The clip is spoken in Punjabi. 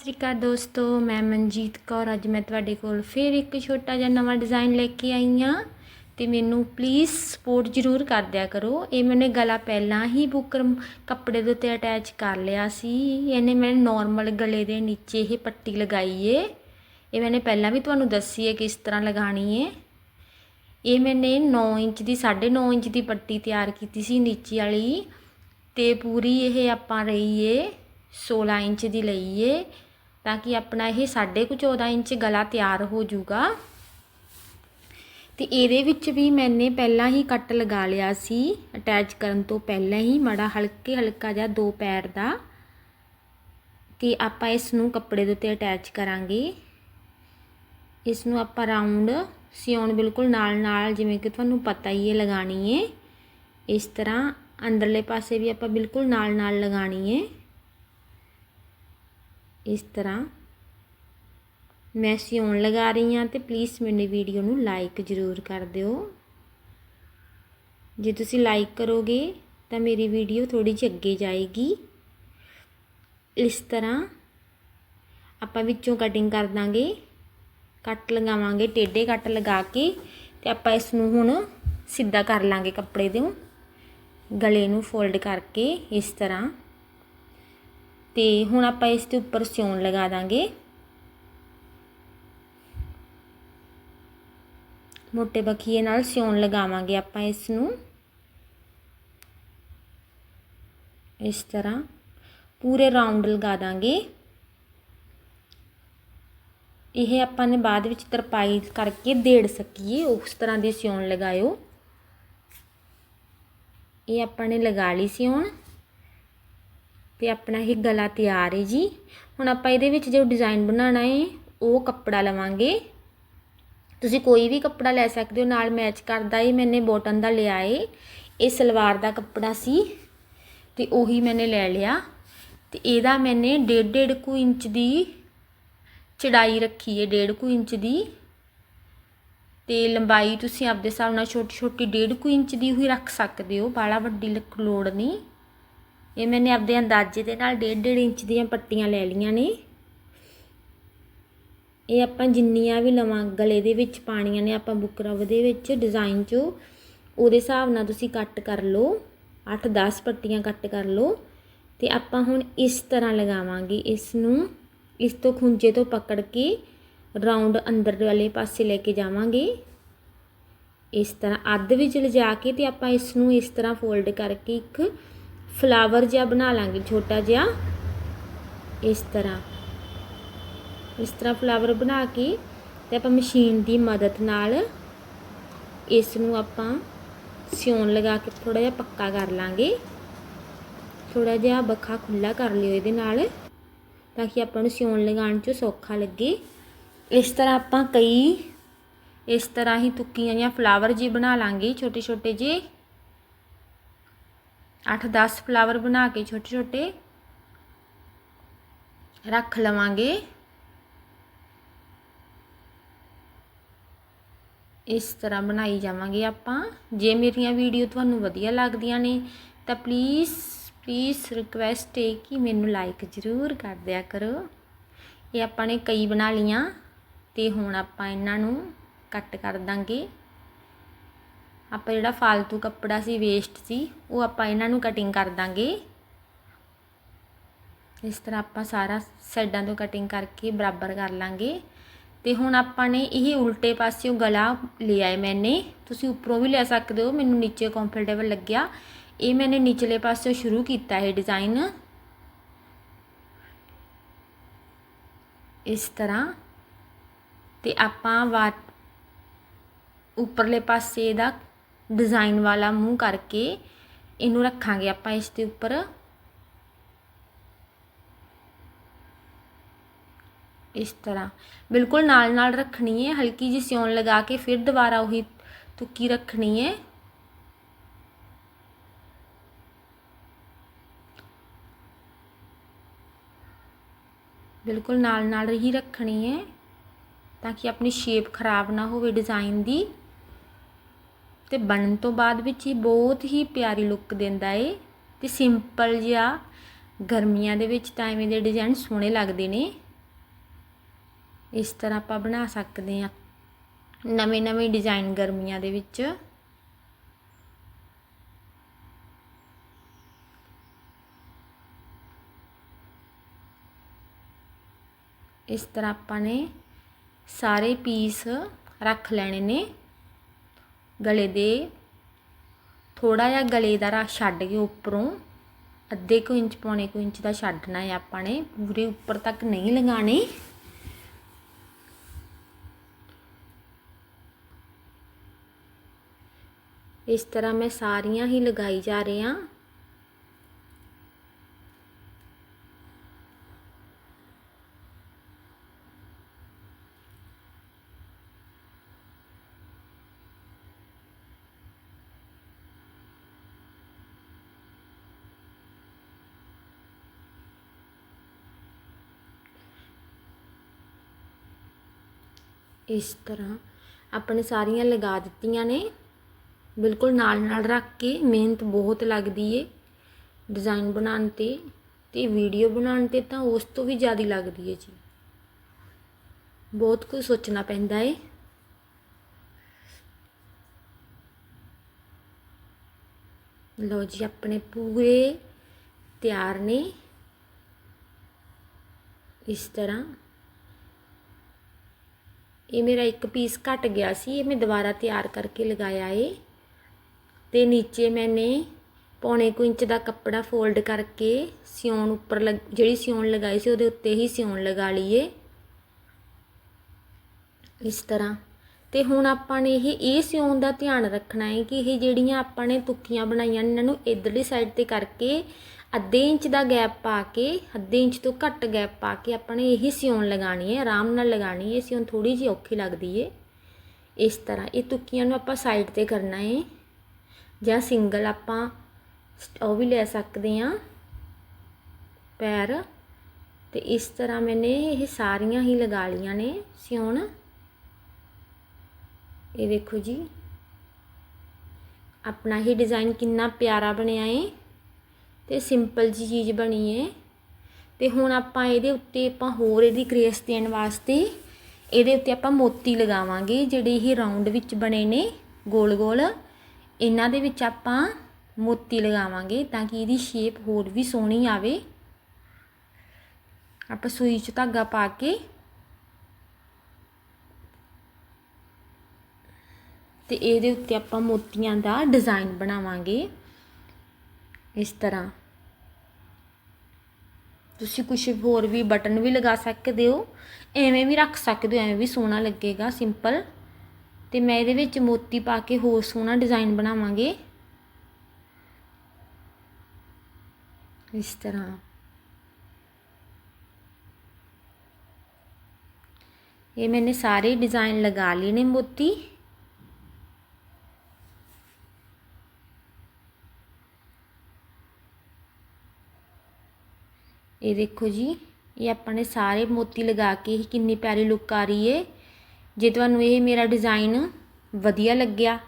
ਸ੍ਰੀ ਅਕਾਲ ਦੋਸਤੋ, ਮੈਂ ਮਨਜੀਤ ਕੌਰ। ਅੱਜ ਮੈਂ ਤੁਹਾਡੇ ਕੋਲ ਫੇਰ ਇੱਕ ਛੋਟਾ ਜਿਹਾ ਨਵਾਂ ਡਿਜ਼ਾਈਨ ਲੈ ਕੇ ਆਈ ਆ ਤੇ ਮੈਨੂੰ ਪਲੀਜ਼ ਸਪੋਰਟ ਜ਼ਰੂਰ ਕਰ ਦਿਆ ਕਰੋ। ਇਹ ਮੈਨੇ ਗਲਾ ਪਹਿਲਾਂ ਹੀ ਬੁਕਰਮ ਕੱਪੜੇ ਦੇ ਉੱਤੇ ਅਟੈਚ ਕਰ ਲਿਆ ਸੀ। ਇਹਨੇ ਮੈਂ ਨਾਰਮਲ ਗਲੇ ਦੇ ਨੀਚੇ ਇਹ ਪੱਟੀ ਲਗਾਈ ਏ। ਇਹ ਮੈਨੇ ਪਹਿਲਾਂ ਵੀ ਤੁਹਾਨੂੰ ਦੱਸੀ ਹੈ ਕਿਸ ਤਰ੍ਹਾਂ ਲਗਾਣੀ ਏ। ਇਹ ਮੈਨੇ 9 ਇੰਚ ਦੀ 9.5 ਇੰਚ ਦੀ ਪੱਟੀ ਤਿਆਰ ਕੀਤੀ ਸੀ ਨੀਚੇ ਵਾਲੀ ਤੇ ਪੂਰੀ ਇਹ ਆਪਾਂ ਰਹੀਏ ਏ 16 ਇੰਚ ਦੀ ਲਈਏ ਤਾਂ ਕਿ ਆਪਣਾ ਇਹ 14.5 ਇੰਚ ਗਲਾ ਤਿਆਰ ਹੋ ਜਾਊਗਾ। ਤੇ ਇਹਦੇ ਵਿੱਚ ਵੀ ਮੈਨੇ ਪਹਿਲਾਂ ਹੀ ਕੱਟ ਲਗਾ ਲਿਆ ਸੀ। ਅਟੈਚ ਕਰਨ ਤੋਂ ਪਹਿਲਾਂ ਹੀ ਮੜਾ ਹਲਕੇ ਹਲਕਾ ਜਿਹਾ ਦੋ ਪੈਰ ਦਾ। ਤੇ ਆਪਾਂ ਇਸ ਨੂੰ ਕੱਪੜੇ ਦੇ ਉੱਤੇ ਅਟੈਚ ਕਰਾਂਗੇ। ਇਸ ਨੂੰ ਆਪਾਂ ਰਾਉਂਡ ਸਿਉਣ ਬਿਲਕੁਲ ਨਾਲ ਨਾਲ ਜਿਵੇਂ ਕਿ ਤੁਹਾਨੂੰ ਪਤਾ ਹੀ ਹੈ ਲਗਾਣੀ ਹੈ। ਇਸ ਤਰ੍ਹਾਂ ਅੰਦਰਲੇ ਪਾਸੇ ਵੀ ਆਪਾਂ ਬਿਲਕੁਲ ਨਾਲ ਨਾਲ ਲਗਾਣੀ ਹੈ। ਇਸ ਤਰ੍ਹਾਂ ਮੈਂ ਸਿਉਣ ਲਗਾ ਰਹੀ ਹਾਂ ਤੇ ਪਲੀਜ਼ ਮੇਰੀ ਵੀਡੀਓ ਨੂੰ ਲਾਈਕ ਜ਼ਰੂਰ ਕਰ ਦਿਓ। ਜੇ ਤੁਸੀਂ ਲਾਈਕ ਕਰੋਗੇ ਤਾਂ ਮੇਰੀ ਵੀਡੀਓ ਥੋੜੀ ਜਿਹੀ ਅੱਗੇ ਜਾਏਗੀ। ਇਸ ਤਰ੍ਹਾਂ ਆਪਾਂ ਵਿੱਚੋਂ ਕਟਿੰਗ ਕਰ ਦਾਂਗੇ। ਕੱਟ ਲਗਾਵਾਂਗੇ ਟੇਢੇ ਕੱਟ ਲਗਾ ਕੇ ਤੇ ਆਪਾਂ ਇਸ ਨੂੰ ਹੁਣ ਸਿੱਧਾ ਕਰ ਲਾਂਗੇ ਕੱਪੜੇ ਦੇ ਗਲੇ ਨੂੰ ਫੋਲਡ ਕਰਕੇ ਇਸ ਤਰ੍ਹਾਂ। ਤੇ ਹੁਣ ਆਪਾਂ ਇਸ ਦੇ ਉੱਪਰ ਸਿਉਣ ਲਗਾ ਦਾਂਗੇ। ਮੋਟੇ ਬਖੀਏ ਨਾਲ ਸਿਉਣ ਲਗਾਵਾਂਗੇ ਆਪਾਂ ਇਸ ਨੂੰ। ਇਸ ਤਰ੍ਹਾਂ ਪੂਰੇ ਰਾਉਂਡ ਲਗਾ ਦਾਂਗੇ। ਇਹ ਆਪਾਂ ਨੇ ਬਾਅਦ ਵਿੱਚ ਤਰਪਾਈ ਕਰਕੇ ਦੇੜ ਸਕੀਏ, ਉਸ ਤਰ੍ਹਾਂ ਦੀ ਸਿਉਣ ਲਗਾਇਓ। ਇਹ ਆਪਾਂ ਨੇ ਲਗਾ ਲਈ ਸਿਉਣ ਤੇ ਆਪਣਾ ਇਹ ਗਲਾ ਤਿਆਰ ਹੈ ਜੀ। ਹੁਣ ਆਪਾਂ ਇਹਦੇ ਵਿੱਚ ਜੋ ਡਿਜ਼ਾਈਨ ਬਣਾਉਣਾ ਹੈ ਉਹ ਕੱਪੜਾ ਲਵਾਂਗੇ। ਤੁਸੀਂ ਕੋਈ ਵੀ ਕੱਪੜਾ ਲੈ ਸਕਦੇ ਹੋ, ਨਾਲ ਮੈਚ ਕਰਦਾ ਹੈ ਮੈਨੇ ਬੋਟਨ ਦਾ ਲਿਆ ਹੈ ਇਹ ਸਲਵਾਰ ਦਾ ਕੱਪੜਾ ਸੀ ਤੇ ਉਹੀ ਮੈਨੇ ਲੈ ਲਿਆ। ਤੇ ਇਹਦਾ ਮੈਨੇ 1.5 ਕੁ ਇੰਚ ਦੀ ਚੜਾਈ ਰੱਖੀ ਹੈ 1.5 ਕੁ ਇੰਚ ਦੀ। ਤੇ ਲੰਬਾਈ ਤੁਸੀਂ ਆਪਦੇ ਹਿਸਾਬ ਨਾਲ ਛੋਟੀ ਛੋਟੀ 1.5 ਕੁ ਇੰਚ ਦੀ ਹੀ ਰੱਖ ਸਕਦੇ ਹੋ ਬਾਲਾ ਵੱਡੀ ਲੋੜ ਨਹੀਂ। ਇਹ ਮੈਨੇ ਆਪਦੇ ਅੰਦਾਜ਼ੇ ਦੇ ਨਾਲ 1.5 ਇੰਚ ਦੀਆਂ ਪੱਟੀਆਂ ਲੈ ਲਈਆਂ ਨੇ। ਇਹ ਆਪਾਂ ਜਿੰਨੀਆਂ ਵੀ ਲਵਾਂ ਗਲੇ ਦੇ ਵਿੱਚ ਪਾਣੀਆਂ ਨੇ, ਆਪਾਂ ਬੁਕਰਵ ਦੇ ਵਿੱਚ, ਡਿਜ਼ਾਈਨ 'ਚ, ਉਹਦੇ ਹਿਸਾਬ ਨਾਲ ਤੁਸੀਂ ਕੱਟ ਕਰ ਲਓ। 8-10 ਪੱਟੀਆਂ ਕੱਟ ਕਰ ਲਓ। ਤੇ ਆਪਾਂ ਹੁਣ ਇਸ ਤਰ੍ਹਾਂ ਲਗਾਵਾਂਗੇ ਇਸ ਨੂੰ ਇਸ ਤੋਂ ਖੁੰਝੇ ਤੋਂ ਪਕੜ ਕੇ ਰਾਉਂਡ ਅੰਦਰ ਵਾਲੇ ਪਾਸੇ ਲੈ ਕੇ ਜਾਵਾਂਗੇ। ਇਸ ਤਰ੍ਹਾਂ ਅੱਧ ਵਿੱਚ ਲਿਜਾ ਕੇ ਤੇ ਆਪਾਂ ਇਸ ਨੂੰ ਇਸ ਤਰ੍ਹਾਂ ਫੋਲਡ ਕਰਕੇ ਇੱਕ ਫਲਾਵਰ ਜਿਹਾ ਬਣਾ ਲਾਂਗੇ, ਛੋਟਾ ਜਿਹਾ। ਇਸ ਤਰ੍ਹਾਂ। ਇਸ ਤਰ੍ਹਾਂ ਫਲਾਵਰ ਬਣਾ ਕੇ ਤੇ ਆਪਾਂ ਮਸ਼ੀਨ ਦੀ ਮਦਦ ਨਾਲ ਇਸ ਨੂੰ ਆਪਾਂ ਸਿਉਣ ਲਗਾ ਕੇ ਥੋੜਾ ਜਿਹਾ ਪੱਕਾ ਕਰ ਲਾਂਗੇ। ਥੋੜਾ ਜਿਹਾ ਬੱਖਾ ਖੁੱਲਾ ਕਰ ਲਿਓ ਇਹਦੇ ਨਾਲ, ਤਾਂ ਕਿ ਆਪਾਂ ਨੂੰ ਸਿਉਣ ਲਗਾਉਣ 'ਚ ਸੌਖਾ ਲੱਗੇ। ਇਸ ਤਰ੍ਹਾਂ ਆਪਾਂ ਕਈ, ਇਸ ਤਰ੍ਹਾਂ ਹੀ ਤੁੱਕੀਆਂ ਜਾਂ ਫਲਾਵਰ ਜੀ ਬਣਾ ਲਾਂਗੇ ਛੋਟੇ ਛੋਟੇ ਜਿਹੇ। 8-10 ਫਲਾਵਰ ਬਣਾ ਕੇ ਛੋਟੇ ਛੋਟੇ ਰੱਖ ਲਵਾਂਗੇ। ਇਸ ਤਰ੍ਹਾਂ ਬਣਾਈ ਜਾਵਾਂਗੇ ਆਪਾਂ। ਜੇ ਮੇਰੀਆਂ ਵੀਡੀਓ ਤੁਹਾਨੂੰ ਵਧੀਆ ਲੱਗਦੀਆਂ ਨੇ, ਤਾਂ ਪਲੀਜ਼ ਪਲੀਜ਼ ਰਿਕਵੈਸਟ ਹੈ ਕਿ ਮੈਨੂੰ ਲਾਈਕ ਜ਼ਰੂਰ ਕਰ ਦਿਆ ਕਰੋ। ਇਹ ਆਪਾਂ ਨੇ ਕਈ ਬਣਾ ਲੀਆਂ ਤੇ ਹੁਣ ਆਪਾਂ ਇਹਨਾਂ ਨੂੰ ਕੱਟ ਕਰ ਦਾਂਗੇ। ਆਪਾਂ ਜਿਹੜਾ ਫालतू ਕੱਪੜਾ ਸੀ ਵੇਸਟ ਸੀ, ਉਹ ਆਪਾਂ ਇਹਨਾਂ ਨੂੰ ਕਟਿੰਗ ਕਰ ਦਾਂਗੇ। ਇਸ ਤਰ੍ਹਾਂ ਆਪਾਂ ਸਾਰਾ ਸਾਈਡਾਂ ਤੋਂ ਕਟਿੰਗ ਕਰਕੇ ਬਰਾਬਰ ਕਰ ਲਾਂਗੇ। ਤੇ ਹੁਣ ਆਪਾਂ ਨੇ ਇਹ ਉਲਟੇ ਪਾਸਿਓਂ ਗਲਾ ਲਿਆ ਹੈ ਮੈਨੇ। ਤੁਸੀਂ ਉੱਪਰੋਂ ਵੀ ਲੈ ਸਕਦੇ ਹੋ, ਮੈਨੂੰ ਨੀਚੇ ਕੰਫਰਟੇਬਲ ਲੱਗਿਆ। ਇਹ ਮੈਨੇ ਨੀਚਲੇ ਪਾਸਿਓਂ ਸ਼ੁਰੂ ਕੀਤਾ ਹੈ ਡਿਜ਼ਾਈਨ ਇਸ ਤਰ੍ਹਾਂ। ਤੇ ਆਪਾਂ ਵਾ ਉੱਪਰਲੇ ਪਾਸੇ ਦਾ ਡਿਜ਼ਾਈਨ ਵਾਲਾ ਮੂੰਹ ਕਰਕੇ ਇਹਨੂੰ ਰੱਖਾਂਗੇ ਆਪਾਂ ਇਸ ਦੇ ਉੱਪਰ। ਇਸ ਤਰ੍ਹਾਂ। ਬਿਲਕੁਲ ਨਾਲ ਨਾਲ ਰੱਖਣੀ ਹੈ, ਹਲਕੀ ਜਿਹੀ ਸਿਉਣ ਲਗਾ ਕੇ ਫਿਰ ਦੁਬਾਰਾ ਉਹੀ ਤੁੱਕੀ ਰੱਖਣੀ ਹੈ। ਬਿਲਕੁਲ ਨਾਲ ਨਾਲ ਹੀ ਰੱਖਣੀ ਹੈ, ਤਾਂ ਕਿ ਆਪਣੀ ਸ਼ੇਪ ਖਰਾਬ ਨਾ ਹੋਵੇ ਡਿਜ਼ਾਈਨ ਦੀ। ਤੇ ਬਣਨ ਤੋਂ ਬਾਅਦ ਵਿੱਚ ਹੀ ਬਹੁਤ ਹੀ ਪਿਆਰੀ ਲੁੱਕ ਦਿੰਦਾ ਏ ਤੇ ਸਿੰਪਲ ਜਿਹਾ ਗਰਮੀਆਂ ਦੇ ਵਿੱਚ ਤਾਂ ਐਵੇਂ ਦੇ ਡਿਜ਼ਾਈਨ ਸੋਹਣੇ ਲੱਗਦੇ ਨੇ। ਇਸ ਤਰ੍ਹਾਂ ਆਪਾਂ ਬਣਾ ਸਕਦੇ ਹਾਂ ਨਵੇਂ ਨਵੇਂ ਡਿਜ਼ਾਈਨ ਗਰਮੀਆਂ ਦੇ ਵਿੱਚ। ਇਸ ਤਰ੍ਹਾਂ ਆਪਾਂ ਨੇ ਸਾਰੇ ਪੀਸ ਰੱਖ ਲੈਣੇ ਨੇ। ਗਲੇ ਦੇ ਥੋੜਾ ਜਿਹਾ ਗਲੇ ਦਾ ਰਸ ਛੱਡ ਕੇ ਉੱਪਰੋਂ ਅੱਧੇ ਕੁ ਇੰਚ ਪੌਣੇ ਕੁ ਇੰਚ ਦਾ ਛੱਡਣਾ ਹੈ ਆਪਾਂ ਨੇ, ਪੂਰੇ ਉੱਪਰ ਤੱਕ ਨਹੀਂ ਲਗਾਣੇ ਇਸ ਤਰ੍ਹਾਂ ਮੈਂ ਸਾਰੀਆਂ ਹੀ ਲਗਾਈ ਜਾ ਰਹੀ ਹਾਂ। ਇਸ ਤਰ੍ਹਾਂ ਆਪਣੇ ਸਾਰੀਆਂ ਲਗਾ ਦਿੱਤੀਆਂ ਨੇ। ਬਿਲਕੁਲ ਨਾਲ ਨਾਲ ਰੱਖ ਕੇ ਮਿਹਨਤ ਬਹੁਤ ਲੱਗਦੀ ਏ ਡਿਜ਼ਾਈਨ ਬਣਾਉਣ ਤੇ ਤੇ ਵੀਡੀਓ ਬਣਾਉਣ ਤੇ ਤਾਂ ਉਸ ਤੋਂ ਵੀ ਜ਼ਿਆਦਾ ਲੱਗਦੀ ਏ ਜੀ। ਬਹੁਤ ਕੁਝ ਸੋਚਣਾ ਪੈਂਦਾ ਏ। ਲਓ ਜੀ, ਆਪਣੇ ਪੂਰੇ ਤਿਆਰ ਨੇ। ਇਸ ਤਰ੍ਹਾਂ ਇਹ ਮੇਰਾ ਇੱਕ ਪੀਸ ਘਟ ਗਿਆ ਸੀ, ਇਹ ਮੈਂ ਦੁਬਾਰਾ ਤਿਆਰ ਕਰਕੇ ਲਗਾਇਆ ਏ। ਤੇ ਨੀਚੇ ਮੈਨੇ ਪੌਣੇ ਕੁ ਇੰਚ ਦਾ ਕੱਪੜਾ ਫੋਲਡ ਕਰਕੇ ਸਿਉਣ ਉੱਪਰ ਲੱਗ- ਜਿਹੜੀ ਸਿਉਣ ਲਗਾਈ ਸੀ ਉਹਦੇ ਉੱਤੇ ਹੀ ਸਿਉਣ ਲਗਾ ਲਈਏ। ਇਸ ਤਰ੍ਹਾਂ। ਤੇ ਹੁਣ ਆਪਾਂ ਨੇ ਇਹ ਇਹ ਸਿਉਣ ਦਾ ਧਿਆਨ ਰੱਖਣਾ ਹੈ ਕਿ ਇਹ ਜਿਹੜੀਆਂ ਆਪਾਂ ਨੇ ਤੁੱਕੀਆਂ ਬਣਾਈਆਂ ਨੇ, ਇਹਨਾਂ ਨੂੰ ਇਧਰਲੀ ਸਾਈਡ ਤੇ ਕਰਕੇ ਅੱਧੇ ਇੰਚ ਦਾ ਗੈਪ ਪਾ ਕੇ, ਅੱਧੇ ਇੰਚ ਤੋਂ ਘੱਟ ਗੈਪ ਪਾ ਕੇ ਆਪਾਂ ਨੇ ਇਹੀ ਸਿਉਣ ਲਗਾਣੀ ਹੈ, ਆਰਾਮ ਨਾਲ ਲਗਾਣੀ ਹੈ ਸਿਉਣ ਥੋੜੀ ਜਿਹੀ ਔਖੀ ਲੱਗਦੀ ਏ। ਇਸ ਤਰ੍ਹਾਂ ਇਹ ਤੁੱਕੀਆਂ ਨੂੰ ਆਪਾਂ ਸਾਈਡ ਤੇ ਕਰਨਾ ਹੈ ਜਾਂ ਸਿੰਗਲ ਆਪਾਂ ਸਟ- ਉਹ ਵੀ ਲੈ ਸਕਦੇ ਹਾਂ, ਪੈਰ। ਤੇ ਇਸ ਤਰ੍ਹਾਂ ਮੈਨੇ ਇਹ ਸਾਰੀਆਂ ਹੀ ਲਗਾ ਲੀਆਂ ਨੇ ਸਿਉਣ। ਇਹ ਦੇਖੋ ਜੀ। ਆਪਣਾ ਹੀ ਡਿਜ਼ਾਈਨ ਕਿੰਨਾ ਪਿਆਰਾ ਬਣਿਆ ਏ। ਤੇ ਸਿੰਪਲ ਜੀ ਚੀਜ਼ ਬਣੀ ਏ। ਤੇ ਹੁਣ ਆਪਾਂ ਇਹਦੇ ਉੱਤੇ ਆਪਾਂ ਹੋਰ ਇਹਦੀ ਗ੍ਰੇਸ ਦੇਣ ਵਾਸਤੇ ਇਹਦੇ ਉੱਤੇ ਆਪਾਂ ਮੋਤੀ ਲਗਾਵਾਂਗੇ, ਜਿਹੜੇ ਇਹ ਰਾਉਂਡ ਵਿੱਚ ਬਣੇ ਨੇ, ਗੋਲ ਗੋਲ। ਇਹਨਾਂ ਦੇ ਵਿੱਚ ਆਪਾਂ ਮੋਤੀ ਲਗਾਵਾਂਗੇ ਤਾਂ ਕਿ ਇਹਦੀ ਸ਼ੇਪ ਹੋਰ ਵੀ ਸੋਹਣੀ ਆਵੇ। ਆਪਾਂ ਸੂਈ 'ਚ ਧਾਗਾ ਪਾ ਕੇ ਤੇ ਇਹਦੇ ਉੱਤੇ ਆਪਾਂ ਮੋਤੀਆਂ ਦਾ ਡਿਜ਼ਾਈਨ ਬਣਾਵਾਂਗੇ। ਇਸ ਤਰ੍ਹਾਂ। ਤੁਸੀਂ ਕੁਝ ਹੋਰ ਵੀ ਬਟਨ ਵੀ ਲਗਾ ਸਕਦੇ ਹੋ। ਐਵੇਂ ਵੀ ਰੱਖ ਸਕਦੇ ਹੋ, ਐਵੇਂ ਵੀ ਸੋਹਣਾ ਲੱਗੇਗਾ, ਸਿੰਪਲ। ਤੇ ਮੈਂ ਇਹਦੇ ਵਿੱਚ ਮੋਤੀ ਪਾ ਕੇ ਹੋਰ ਸੋਹਣਾ ਡਿਜ਼ਾਈਨ ਬਣਾਵਾਂਗੇ। ਇਸ ਤਰ੍ਹਾਂ। ਇਹ ਮੈਨੇ ਸਾਰੇ ਡਿਜ਼ਾਈਨ ਲਗਾ ਲਏ ਨੇ ਮੋਤੀ। ਇਹ ਦੇਖੋ ਜੀ, ਇਹ ਆਪਾਂ ਨੇ ਸਾਰੇ ਮੋਤੀ ਲਗਾ ਕੇ ਹੀ ਕਿੰਨੀ ਪਿਆਰੀ ਲੁੱਕ ਆ ਰਹੀ ਏ। ਜੇ ਤੁਹਾਨੂੰ ਇਹ ਮੇਰਾ ਡਿਜ਼ਾਈਨ ਵਧੀਆ ਲੱਗਿਆ